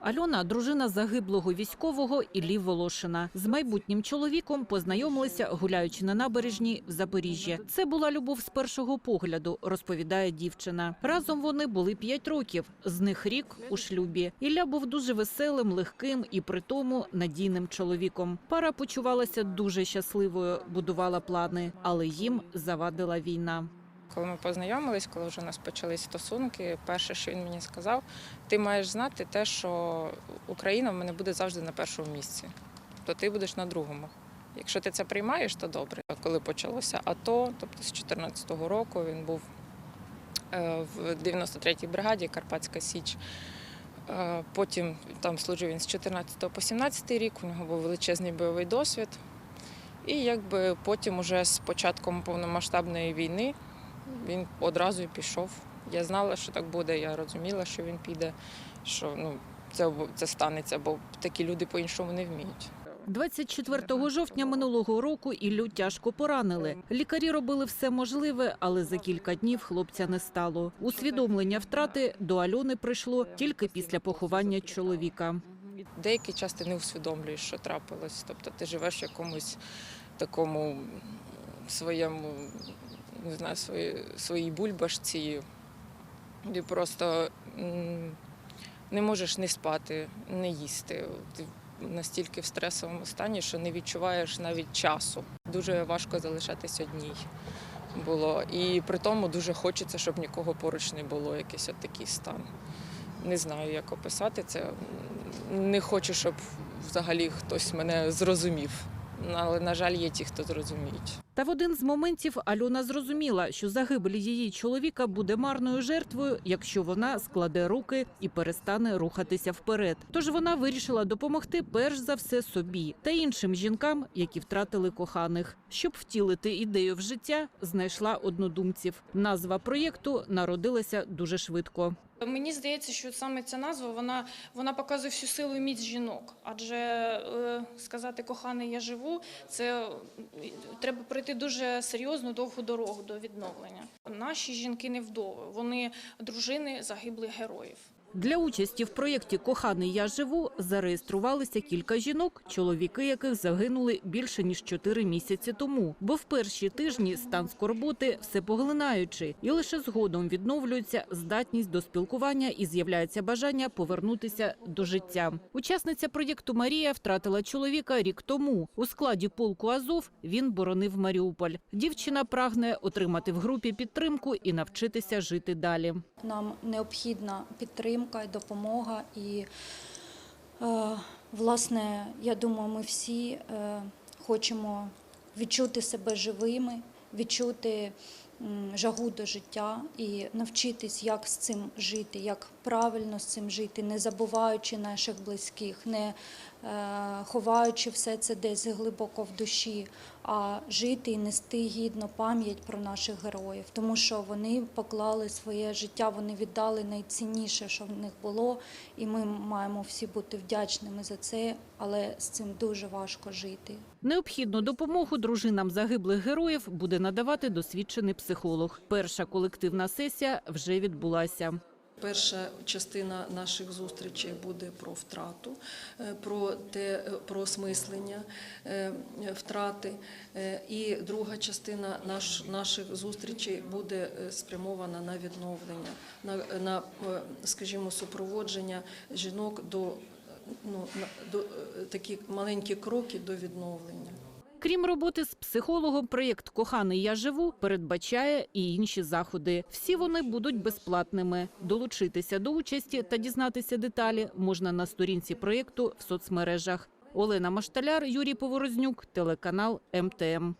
Альона дружина загиблого військового Іллі Волошина. З майбутнім чоловіком познайомилися, гуляючи на набережні в Запоріжжі. Це була любов з першого погляду, розповідає дівчина. Разом вони були п'ять років, з них рік у шлюбі. Ілля був дуже веселим, легким і при тому надійним чоловіком. Пара почувалася дуже щасливою, будувала плани, але їм завадила війна. Коли ми познайомились, коли вже у нас почались стосунки, перше, що він мені сказав, ти маєш знати те, що Україна в мене буде завжди на першому місці, то ти будеш на другому. Якщо ти це приймаєш, то добре. Коли почалося АТО, тобто з 2014 року він був е, в 93-й бригаді Карпатська Січ. Е, Потім там служив він з 14 по 17 рік, у нього був величезний бойовий досвід. І якби потім, уже з початком повномасштабної війни, він одразу і пішов. Я знала, що так буде, я розуміла, що він піде, що ну, це, це станеться, бо такі люди по-іншому не вміють. 24 жовтня минулого року Іллю тяжко поранили. Лікарі робили все можливе, але за кілька днів хлопця не стало. Усвідомлення втрати до Альони прийшло тільки після поховання чоловіка. Деякий час ти не усвідомлюєш, що трапилось. Тобто ти живеш в якомусь такому своєму, не знаю, свої, своїй бульбашці. І просто не можеш не спати, не їсти. Ти настільки в стресовому стані, що не відчуваєш навіть часу. Дуже важко залишатись одній було. І при тому дуже хочеться, щоб нікого поруч не було, якийсь от такий стан. Не знаю, як описати це. Не хочу, щоб взагалі хтось мене зрозумів. Але, на жаль, є ті, хто зрозуміють. Та в один з моментів Альона зрозуміла, що загибель її чоловіка буде марною жертвою, якщо вона складе руки і перестане рухатися вперед. Тож вона вирішила допомогти перш за все собі та іншим жінкам, які втратили коханих. Щоб втілити ідею в життя, знайшла однодумців. Назва проєкту народилася дуже швидко. Мені здається, що саме ця назва вона, вона показує всю силу і міць жінок. Адже е, сказати коханий я живу, це треба пройти дуже серйозну довгу дорогу до відновлення. Наші жінки не вдови, вони дружини загиблих героїв. Для участі в проєкті Коханий я живу зареєструвалися кілька жінок, чоловіки яких загинули більше ніж чотири місяці тому. Бо в перші тижні стан скорботи всепоглинаючий, і лише згодом відновлюється здатність до спілкування і з'являється бажання повернутися до життя. Учасниця проєкту Марія втратила чоловіка рік тому. У складі полку Азов він боронив Маріуполь. Дівчина прагне отримати в групі підтримку і навчитися жити далі. Нам необхідна підтримка і допомога. І, е, власне, я думаю, ми всі е, хочемо відчути себе живими, відчути жагу до життя і навчитись, як з цим жити, як правильно з цим жити, не забуваючи наших близьких, не е, ховаючи все це десь глибоко в душі, а жити і нести гідно пам'ять про наших героїв, тому що вони поклали своє життя, вони віддали найцінніше, що в них було, і ми маємо всі бути вдячними за це, але з цим дуже важко жити. Необхідну допомогу дружинам загиблих героїв буде надавати досвідчений психолог. Перша колективна сесія вже відбулася. Перша частина наших зустрічей буде про втрату, е, про те, е, про осмислення е, втрати. І друга частина наш, наших зустрічей буде спрямована на відновлення, на, на скажімо, супроводження жінок до, ну, до такі маленькі кроки до відновлення. Крім роботи з психологом, проєкт Коханий я живу передбачає і інші заходи. Всі вони будуть безплатними. Долучитися до участі та дізнатися деталі можна на сторінці проєкту в соцмережах. Олена Машталяр, Юрій Поворознюк, телеканал МТМ.